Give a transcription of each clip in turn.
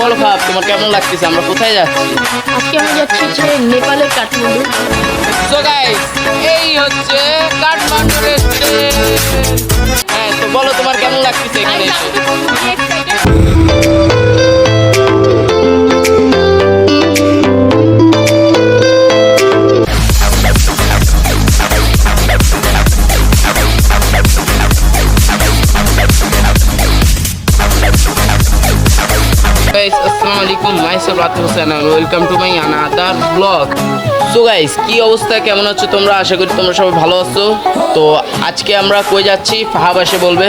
বলো ভাব তোমার কেমন লাগতেছে? আমরা কোথায় যাচ্ছি? আজকে আমি যাচ্ছি যে নেপালের কাঠমান্ডু। সো গাইস এই হচ্ছে কাঠমান্ডু হ্যাঁ তো বলো তোমার কেমন লাগতেছে এখানে? আলাইকুম myself Hossain welcome to my another blog so guys কি অবস্থা? কেমন আছো তোমরা? আশা করি তোমরা সবাই ভালো আছো। তো আজকে আমরা কই যাচ্ছি? বলবে।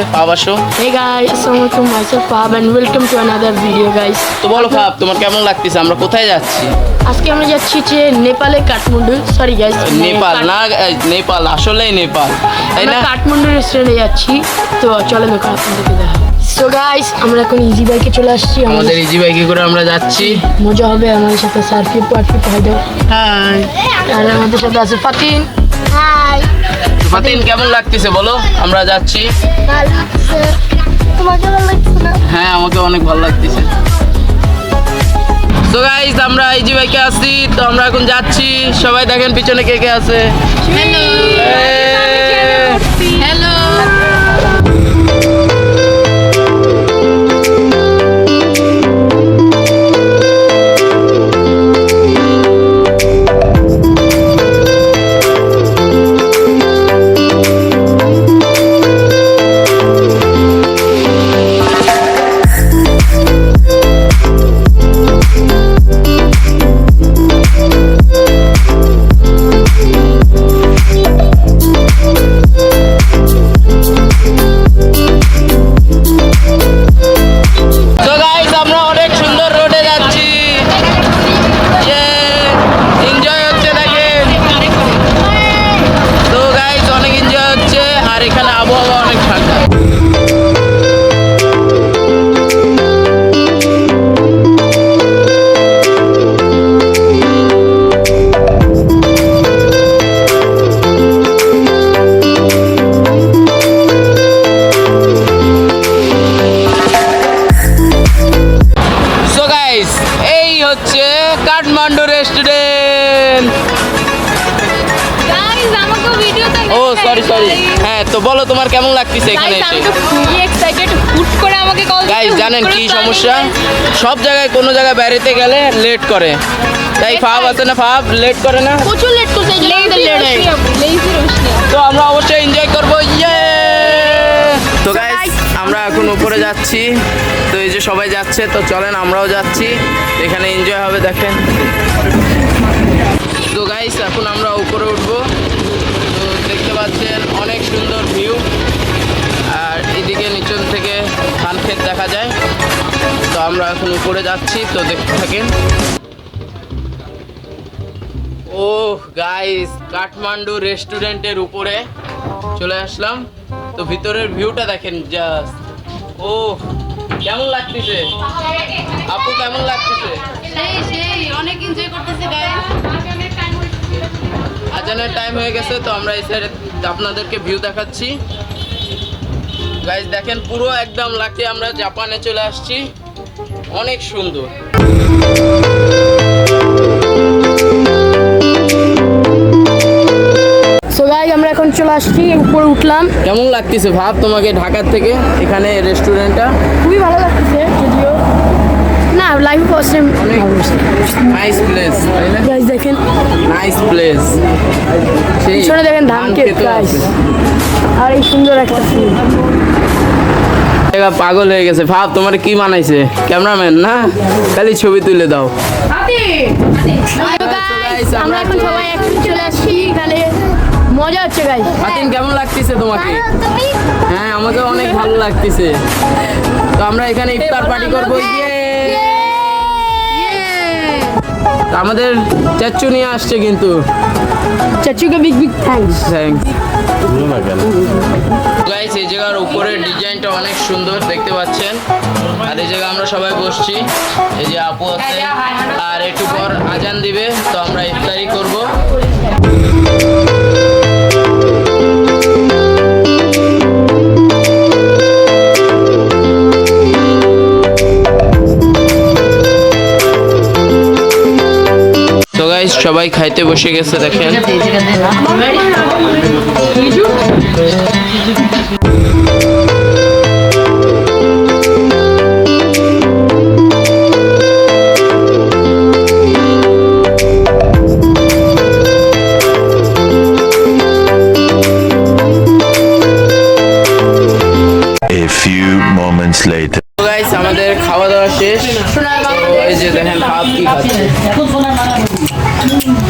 guys. তো বলো ফাহাব তোমার কেমন লাগতেছে? আমরা কোথায় যাচ্ছি? আজকে আমরা যাচ্ছি যে নেপালের কাঠমান্ডু। সরি গাইস নেপাল না নেপাল আসলেই নেপাল। তাই না? কাঠমান্ডু রেস্টুরেন্টে যাচ্ছি। তো আপনাদেরকে দেখা সো গাইস আমরা এখন ইজি বাইকে চলে আসছি। আমাদের ইজি বাইকে করে আমরা যাচ্ছি। মজা হবে আমাদের সাথে সার্ফি পার্ফি হাই হাই আর আমাদের সাথে আছে ফাতিন। হাই ফাতিন কেমন লাগতেছে বলো? আমরা যাচ্ছি। ভালো লাগছে। তোমাকে ভালো লাগছে না? হ্যাঁ আমাকে অনেক ভালো লাগতেছে। তো গাইস আমরা ইজি বাইকে আসছি। তো আমরা এখন যাচ্ছি। সবাই দেখেন পিছনে কে কে আছে। হ্যালো সরি হ্যাঁ তো বলো তোমার কেমন লাগতেছে এখানে এসে? খুবই এক্সাইটেড হুট করে আমাকে কল গাইস জানেন কি সমস্যা? সব জায়গায় কোনো জায়গায় বেড়াতে গেলে লেট করে। তাই ফাব আছে না ফাব লেট করে না? প্রচুর লেট করছে তো আমরা অবশ্যই এনজয় করব। ইয়ে তো গাইস আমরা এখন উপরে যাচ্ছি। তো এই যে সবাই যাচ্ছে তো চলেন আমরাও যাচ্ছি। এখানে এনজয় হবে দেখেন। তো গাইস এখন আমরা উপরে উঠবো তো দেখতে পাচ্ছেন অনেক সুন্দর ভিউ আর এদিকে নিচন থেকে ধান ক্ষেত দেখা যায়। তো আমরা এখন উপরে যাচ্ছি তো দেখতে থাকেন। ও গাইস কাঠমান্ডু রেস্টুরেন্টের উপরে চলে আসলাম। তো ভিতরের ভিউটা দেখেন জাস্ট ও কেমন লাগতেছে? আপু কেমন লাগতেছে? অনেক এনজয় করতেছে আজানের টাইম হয়ে গেছে তো আমরা এই সাইডে আপনাদেরকে ভিউ দেখাচ্ছি। গাইস দেখেন পুরো একদম লাগছে আমরা জাপানে চলে আসছি। অনেক সুন্দর। আমরা এখন চলে আসছি উপরে উঠলাম। কেমন লাগতেছে ভাব তোমাকে ঢাকার থেকে? এখানে রেস্টুরেন্টটা খুবই ভালো লাগতেছে। না live first time nice place guys দেখেন। নাইস প্লেস সেই পিছনে দেখেন ধান ক্ষেত খেতেও গাইস আছে। আর এই সুন্দর একটা ফুল এবার পাগল হয়ে গেছে। ভাব তোমার কি মানাইছে? ক্যামেরাম্যান না? খালি ছবি তুলে দাও। আমরা এখন সবাই একসাথে চলে আসছি। এখানে মজা হচ্ছে গাইস কেমন লাগতেছে তোমাকে? হ্যাঁ আমাকে অনেক ভালো লাগতেছে। তো আমরা এখানে ইফতার পার্টি করব তো আমাদের চাচু নিয়ে আসছে কিন্তু। চাচুকে big big thanks thanks guys এই জায়গার উপরের ডিজাইনটা অনেক সুন্দর দেখতে পাচ্ছেন? আর এই জায়গা আমরা সবাই বসছি। এই যে আপু আছে আর একটু পর আজান দিবে তো আমরা ইফতারি করব। গাইস সবাই খাইতে বসে গেছে দেখেন। A few moments later. আমাদের খাওয়া দাওয়া শেষ। এই যে দেখেন ভাত কি খাচ্ছে।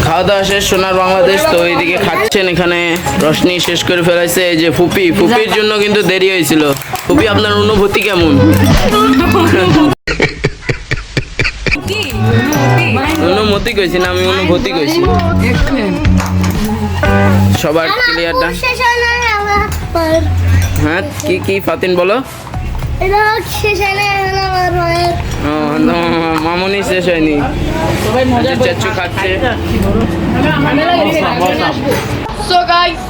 খাওয়া দাওয়া শেষ সোনার বাংলাদেশ তো এইদিকে খাচ্ছেন এখানে। রশনি শেষ করে ফেলাইছে এই যে ফুপি। ফুপির জন্য কিন্তু দেরি হয়েছিল। ফুপি আপনার অনুভূতি কেমন? অনুমতি কইছি না আমি অনুভূতি কইছি। সবার ক্লিয়ার ডান শেষ না আমার হ্যাঁ কি কি ফাতিন বলো। আমার মামুনি শেষ হয়নি। চাচু খাচ্ছে। সো গাইস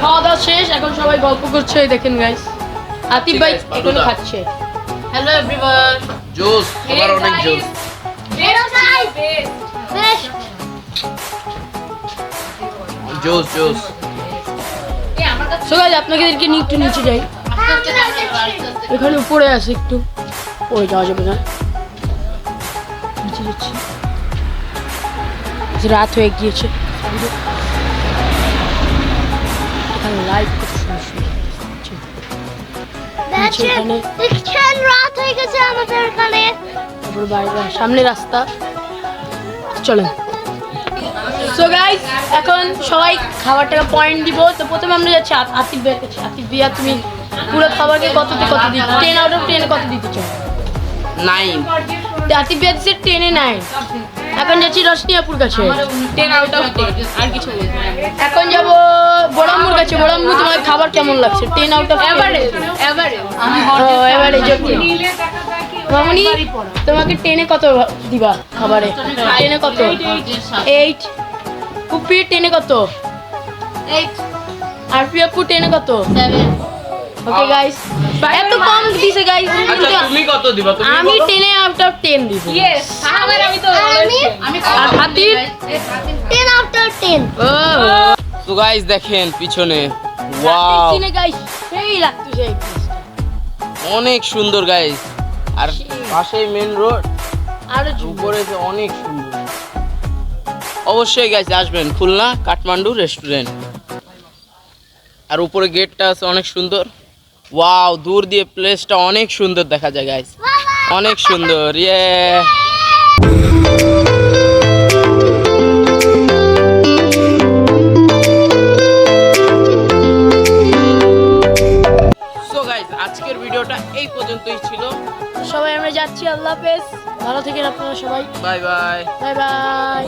খাওয়া দাওয়া শেষ এখন সবাই গল্প করছে দেখেন গাইস আতিফ ভাই guys, খাচ্ছে। হ্যালো এভরিওয়ান জোস তোমার অনেক জোস। জোস জোস। সো গাইস আপনাদেরকে নিয়ে একটু নিচে যাই। এখানে উপরে আছে একটু। ওই যাওয়া যাবে না। নিচে যাচ্ছি রাত হয়ে গিয়েছে। এখানে কত সুন্দর তারপর সামনে রাস্তা। চলেন। সো গাইস এখন সবাই খাবারটাকে পয়েন্ট দিব। তো প্রথমে আমরা যাচ্ছি আতিফ ভাইয়ের কাছে। আতিফ ভাইয়া তুমি পুরো খাবারকে কততে কত দিচ্ছ? টেন আউট অফ টেনে কত দিতে চাও নাইন আতিফ ভাইয়া দিচ্ছে টেনে নাইন এখন যাচ্ছি রশনি আপুর কাছে টেন আউট অফ টেন আর কিছু এখন যাব বড়াম্মুর কাছে। বড়াম্মু তোমার খাবার কেমন লাগছে? Ten out of average average average মামনি তোমাকে টেনে কত দিবা খাবারে? টেনে কত? এইট কুপি টেনে কত? আর পিয়াপু টেনে কত? ওকে গাইস এত কম দিছে গাইস আচ্ছা তুমি কত দিবা? তুমি আমি। টেনে আউট অফ টেন দিব। আমি তো আমি আর হাতির? টেন আউট অফ টেন ও তো গাইস দেখেন পিছনে। ওয়াও টেনে গাইস সেই লাগতেছে অনেক সুন্দর গাইস আর পাশেই মেন রোড আর উপরে যে অনেক সুন্দর। অবশ্যই গাইস আসবেন খুলনা কাঠমান্ডু রেস্টুরেন্ট আর উপরে গেটটা আছে অনেক সুন্দর। ওয়াও দূর দিয়ে প্লেসটা অনেক সুন্দর দেখা যায় গাইস অনেক সুন্দর ইয়ে ভিডিওটা এই পর্যন্তই ছিল। সবাই আমরা যাচ্ছি আল্লাহ হাফেজ। ভালো থাকেন আপনারা সবাই। Bye bye. Bye bye.